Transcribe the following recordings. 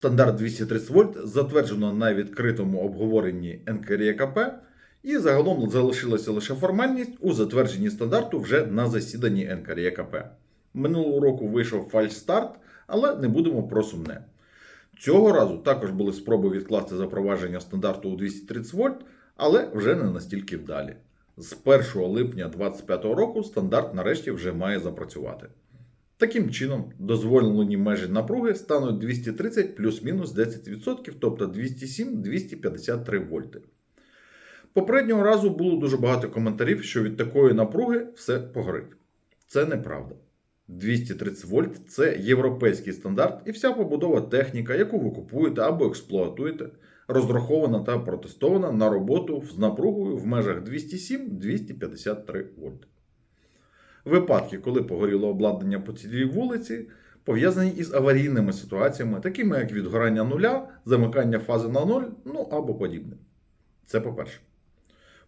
Стандарт 230 вольт затверджено на відкритому обговоренні НКРЄКП, і загалом залишилася лише формальність у затвердженні стандарту вже на засіданні НКРЄКП. Минулого року вийшов фальстарт, але не будемо про сумне. Цього разу також були спроби відкласти запровадження стандарту у 230 вольт, але вже не настільки вдалі. З 1 липня 2025 року стандарт нарешті вже має запрацювати. Таким чином, дозволені межі напруги стануть 230 плюс-мінус 10%, тобто 207-253 вольти. Попереднього разу було дуже багато коментарів, що від такої напруги все погорить. Це неправда. 230 вольт це європейський стандарт, і вся побудова техніка, яку ви купуєте або експлуатуєте, розрахована та протестована на роботу з напругою в межах 207-253 вольт. Випадки, коли погоріло обладнання по цілій вулиці, пов'язані із аварійними ситуаціями, такими як відгорання нуля, замикання фази на ноль, ну або подібне. Це по-перше.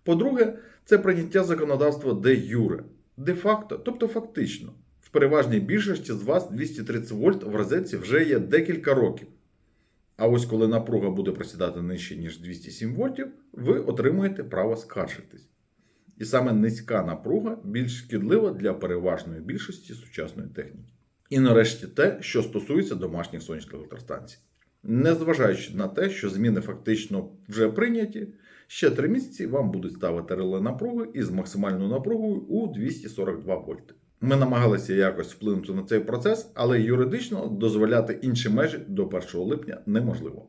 По-друге, це прийняття законодавства де юре, де-факто, тобто фактично. В переважній більшості з вас 230 вольт в розетці вже є декілька років. А ось коли напруга буде просідати нижче, ніж 207 вольтів, ви отримуєте право скаржитись. І саме низька напруга більш шкідлива для переважної більшості сучасної техніки. І нарешті те, що стосується домашніх сонячних електростанцій. Незважаючи на те, що зміни фактично вже прийняті, ще 3 місяці вам будуть ставити реле напруги із максимальною напругою у 242 вольти. Ми намагалися якось вплинути на цей процес, але юридично дозволяти інші межі до 1 липня неможливо.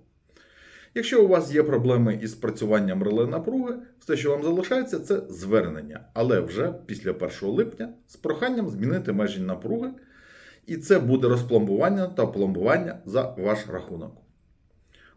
Якщо у вас є проблеми із спрацюванням реле напруги, все, що вам залишається, це звернення, але вже після 1 липня з проханням змінити межі напруги, і це буде розпломбування та пломбування за ваш рахунок.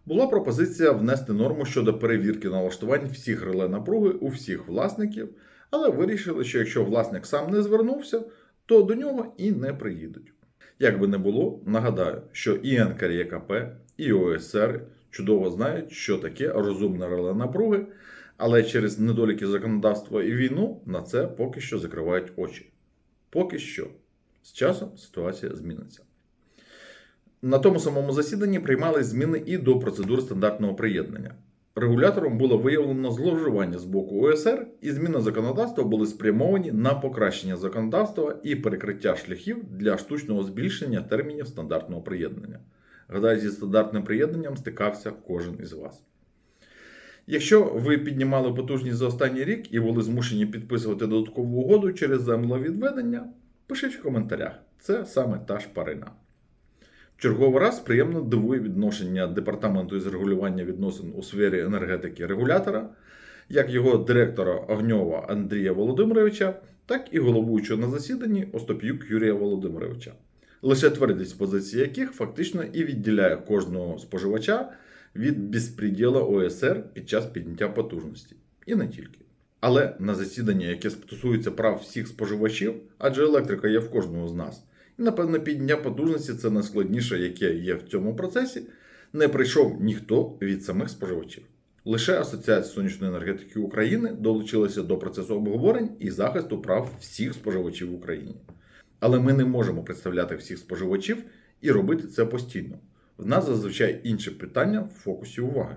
Була пропозиція внести норму щодо перевірки налаштувань всіх реле напруги у всіх власників, але вирішили, що якщо власник сам не звернувся, то до нього і не приїдуть. Як би не було, нагадаю, що і НКРЄКП, і ОСР чудово знають, що таке розумне реле напруги, але через недоліки законодавства і війну на це поки що закривають очі. Поки що. З часом ситуація зміниться. На тому самому засіданні приймались зміни і до процедур стандартного приєднання. Регулятором було виявлено зловживання з боку ОСР, і зміни законодавства були спрямовані на покращення законодавства і перекриття шляхів для штучного збільшення термінів стандартного приєднання. Гадаю, зі стандартним приєднанням стикався кожен із вас. Якщо ви піднімали потужність за останній рік і були змушені підписувати додаткову угоду через землевідведення, пишіть в коментарях. Це саме та шпарина. В черговий раз приємно дивує відношення департаменту із регулювання відносин у сфері енергетики регулятора, як його директора Огньова Андрія Володимировича, так і головуючого на засіданні Остап'юк Юрія Володимировича. Лише твердість позиції яких фактично і відділяє кожного споживача від безпреділа ОСР під час підняття потужності. І не тільки. Але на засідання, яке стосується прав всіх споживачів, адже електрика є в кожного з нас. І, напевно, підняття потужності це найскладніше, яке є в цьому процесі. Не прийшов ніхто від самих споживачів. Лише Асоціація сонячної енергетики України долучилася до процесу обговорень і захисту прав всіх споживачів в Україні. Але ми не можемо представляти всіх споживачів і робити це постійно. В нас зазвичай інші питання в фокусі уваги.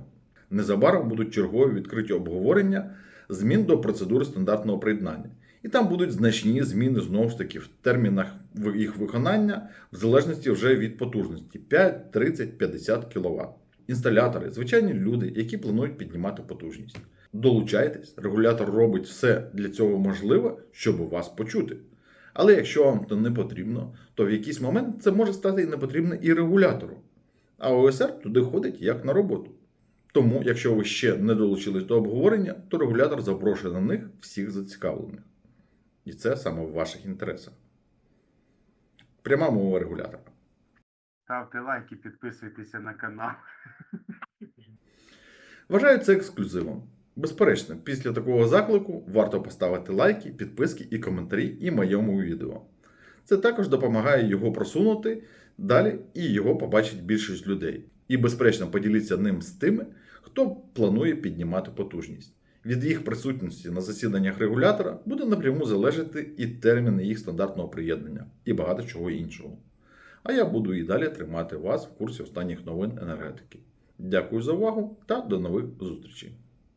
Незабаром будуть чергові відкриті обговорення змін до процедури стандартного приєднання. І там будуть значні зміни знову ж таки в термінах їх виконання, в залежності вже від потужності 5, 30, 50 кВт. Інсталятори, звичайні люди, які планують піднімати потужність. Долучайтесь, регулятор робить все для цього можливе, щоб вас почути. Але якщо вам це не потрібно, то в якийсь момент це може стати і не потрібно і регулятору. А ОСР туди ходить як на роботу. Тому, якщо ви ще не долучились до обговорення, то регулятор запрошує на них всіх зацікавлених. І це саме в ваших інтересах. Пряма мова регулятора. Ставте лайки, підписуйтеся на канал. Вважаю це ексклюзивом. Безперечно, після такого заклику варто поставити лайки, підписки і коментарі і моєму відео. Це також допомагає його просунути далі і його побачить більшість людей. І, безперечно, поділіться ним з тими, хто планує піднімати потужність. Від їх присутності на засіданнях регулятора буде напряму залежати і терміни їх стандартного приєднання, і багато чого іншого. а я буду і далі тримати вас в курсі останніх новин енергетики. Дякую за увагу та до нових зустрічей.